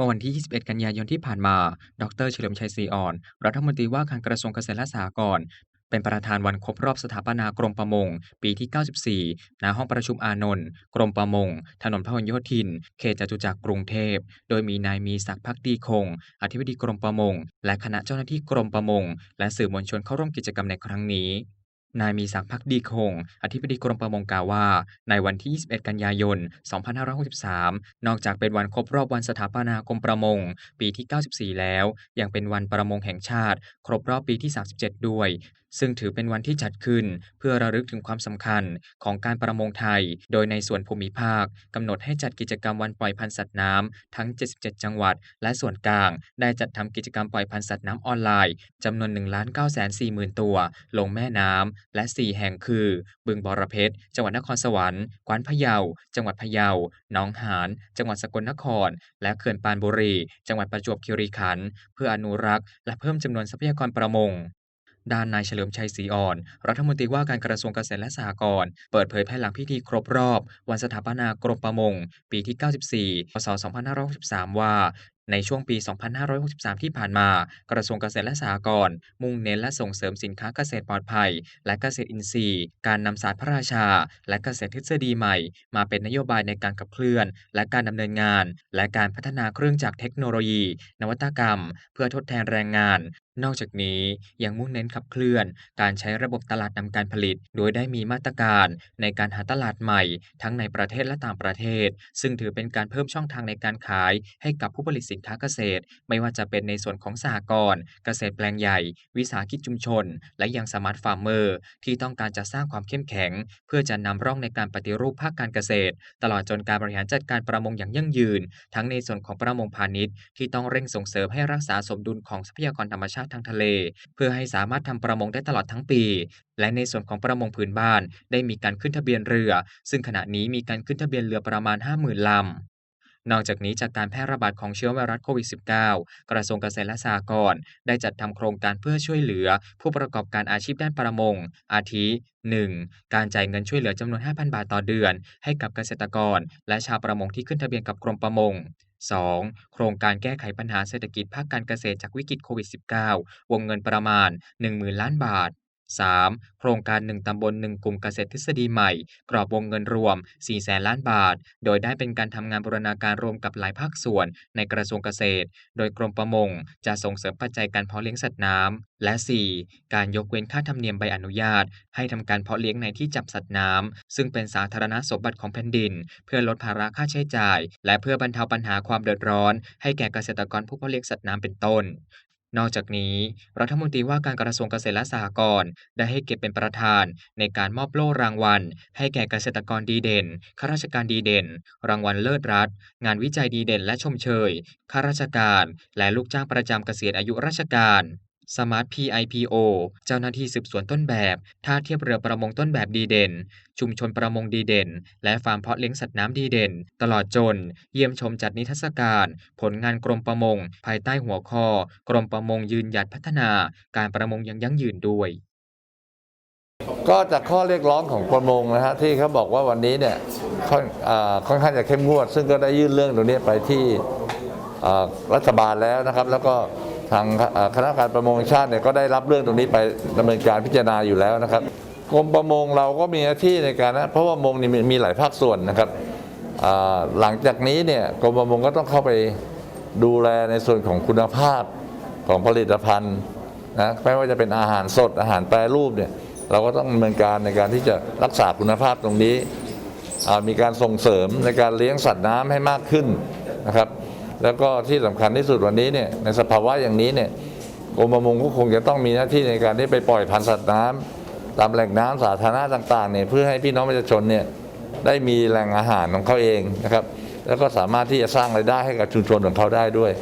มื่อวันที่ 21 กันยายนที่ผ่านมา ดรเฉลิมชัยศรีอ่อน รัฐมนตรีว่าการกระทรวงเกษตรและสหกรณ์เป็นประธานวันครบรอบสถาปนากรมประมง ปีที่ 94 ณ ห้องประชุมอานนท์ กรมประมง ถนนพหลโยธิน เขตจตุจักรกรุงเทพ โดยมีนายมีศักดิ์พักดีคง อธิบดีกรมประมง และคณะเจ้าหน้าที่กรมประมง และสื่อมวลชนเข้าร่วมกิจกรรมในครั้งนี้ นายมีศักดิ์พักดีคง อธิบดีกรมประมงกล่าวว่า ในวันที่ 21 กันยายน 2563 นอกจากเป็นวันครบรอบวันสถาปนากรมประมง ปีที่ 94 แล้ว ยังเป็นวันประมงแห่งชาติ ครบรอบปีที่ 37 ด้วย ซึ่งถือเป็นวันที่จัดขึ้น เพื่อระลึกถึงความสำคัญของการประมงไทย โดยในส่วนภูมิภาคกำหนดให้จัดกิจกรรมวันปล่อยพันธุ์สัตว์น้ำทั้ง 77 จังหวัด และส่วนกลาง ได้จัดทำกิจกรรมปล่อยพันธุ์สัตว์น้ำออนไลน์จำนวน1 9 4 0 0 0 0 ตัว ลงแม่น้ำและ 4 แห่งคือ บึงบรเพชร จังหวัดนครสวรรค์ กวานพะเยา จังหวัดพะเยาหนองหาน จังหวัดสกลนคร และเขื่อนปานบุรี จังหวัดประจวบคีรีขันธ์ เพื่ออนุรักษ์ และเพิ่มจำนวนทรัพยากรประมง ด้านนายเฉลิมชัยศรีอ่อน รัฐมนตรีว่าการกระทรวงเกษตรและสหกรณ์เปิดเผยภายหลังพิธีครบรอบ วันสถาปนากรมประมง ปีที่ 94 พศ 2563 ว่าในช่วงปี 2563 ที่ผ่านมา กระทรวงเกษตรและสหกรณ์มุ่งเน้นและส่งเสริมสินค้าเกษตรปลอดภัย และเกษตรอินทรีย์ การนำศาสตร์พระราชา และเกษตรทฤษฎีใหม่ มาเป็นนโยบายในการขับเคลื่อน และการดำเนินงาน และการพัฒนาเครื่องจักรเทคโนโลยี นวัตกรรม เพื่อทดแทนแรงงานนอกจากนี้ยังมุ่งเน้นขับเคลื่อน การใช้ระบบตลาดนำการผลิต โดยได้มีมาตรการในการหาตลาดใหม่ ทั้งในประเทศและต่างประเทศ ซึ่งถือเป็นการเพิ่มช่องทางในการขาย ให้กับผู้ผลิตสินค้าเกษตร ไม่ว่าจะเป็นในส่วนของสหกรณ์เกษตรแปลงใหญ่ วิสาหกิจชุมชน และยังสมาร์ทฟาร์มเมอร์ที่ต้องการจะสร้างความเข้มแข็ง เพื่อจะนำร่องในการปฏิรูปภาคการเกษตร ตลอดจนการบริหารจัดการประมงอย่างยั่งยืน ทั้งในส่วนของประมงพาณิชย์ที่ต้องเร่งส่งเสริมให้รักษาสมดุลของทรัพยากรธรรมชาติทางทะเล เพื่อให้สามารถทำประมงได้ตลอดทั้งปี และในส่วนของประมงพื้นบ้าน ได้มีการขึ้นทะเบียนเรือ ซึ่งขณะนี้มีการขึ้นทะเบียนเรือประมาณ 50,000ลำนอกจากนี้จากการแพร่ระบาดของเชื้อไวรัสโควิด -19 กระทรวงเกษตรและสหกรณ์ได้จัดทำโครงการเพื่อช่วยเหลือ ผู้ประกอบการอาชีพด้านประมง อาทิ 1. การจ่ายเงินช่วยเหลือจำนวน 5,000 บาทต่อเดือน ให้กับเกษตรกร และชาวประมงที่ขึ้นทะเบียนกับกรมประมง 2. โครงการแก้ไขปัญหาเศรษฐกิจภาคการเกษตรจากวิกฤตโควิด -19 วงเงินประมาณ 10,000 ล้านบาท 3. โครงการ 1 ตำบล 1 กลุ่มเกษตรทฤษฎีใหม่ กรอบวงเงินรวม 4 แสนล้านบาท โดยได้เป็นการทำงานบูรณาการรวมกับหลายภาคส่วนในกระทรวงเกษตร โดยกรมประมง จะส่งเสริมปัจจัยการเพาะเลี้ยงสัตว์น้ำ และ 4. การยกเว้นค่าธรรมเนียมใบอนุญาต ให้ทำการเพาะเลี้ยงในที่จับสัตว์น้ำ ซึ่งเป็นสาธารณสมบัติของแผ่นดิน เพื่อลดภาระค่าใช้จ่าย และเพื่อบรรเทาปัญหาความเดือดร้อน ให้แก่เกษตรกรผู้เพาะเลี้ยงสัตว์น้ำเป็นต้น นอกจากนี้ รัฐมนตรีว่าการกระทรวงเกษตรและสหกรณ์ได้ให้เก็บเป็นประธานในการมอบโล่รางวัล ให้แก่เกษตรกรดีเด่นข้าราชการดีเด่น รางวัลเลิศรัฐ งานวิจัยดีเด่นและชมเชยข้าราชการ และลูกจ้างประจำเกษียณอายุราชการ Smart PIPO เจ้าหน้าที่สืบสวนต้นแบบท่าเทียบเรือประมงต้นแบบดีเด่น ชุมชนประมงดีเด่น และฟาร์มเพาะเลี้ยงสัตว์น้ำดีเด่น ตลอดจน เยี่ยมชมจัดนิทรรศการ ผลงานกรมประมง ภายใต้หัวข้อ กรมประมงยืนหยัดพัฒนา การประมงย่างยั่งยืนด้วยก็จากข้อเรียกร้องของประมงนะฮะที่เขาบอกว่าวันนี้เนี่ยค่อนค่อนข้างจะเข้มงวด ซึ่งก็ได้ยื่นเรื่องตรงนี้ไปที่รัฐบาลแล้วนะครับ แล้วก็ ทางคณะกรรมการประมงชาติเนี่ยก็ได้รับเรื่องตรงนี้ไปดำเนินการพิจารณาอยู่แล้วนะครับกรมประมงเราก็มีหน้าที่ในการนะเพราะว่ามงนี่มีหลายภาคส่วนนะครับหลังจากนี้เนี่ยกรมประมงก็ต้องเข้าไปดูแลในส่วนของคุณภาพของผลิตภัณฑ์นะไม่ว่าจะเป็นอาหารสดอาหารแปรรูปเนี่ยเราก็ต้องดำเนินการในการที่จะรักษาคุณภาพตรงนี้มีการส่งเสริมในการเลี้ยงสัตว์น้ำให้มากขึ้นนะครับ แล้วก็ที่สำคัญที่สุดวันนี้เนี่ยในสภาวะอย่างนี้เนี่ยกรมประมงก็คงจะต้องมีหน้าที่ในการที่ไปปล่อยพันธุ์สัตว์น้ำตามแหล่งน้ำสาธารณะต่างๆเนี่ยเพื่อให้พี่น้องประชาชนเนี่ยได้มีแหล่งอาหารของเขาเองนะครับ แล้วก็สามารถที่จะสร้างรายได้ให้กับชุมชนของเขาได้ด้วย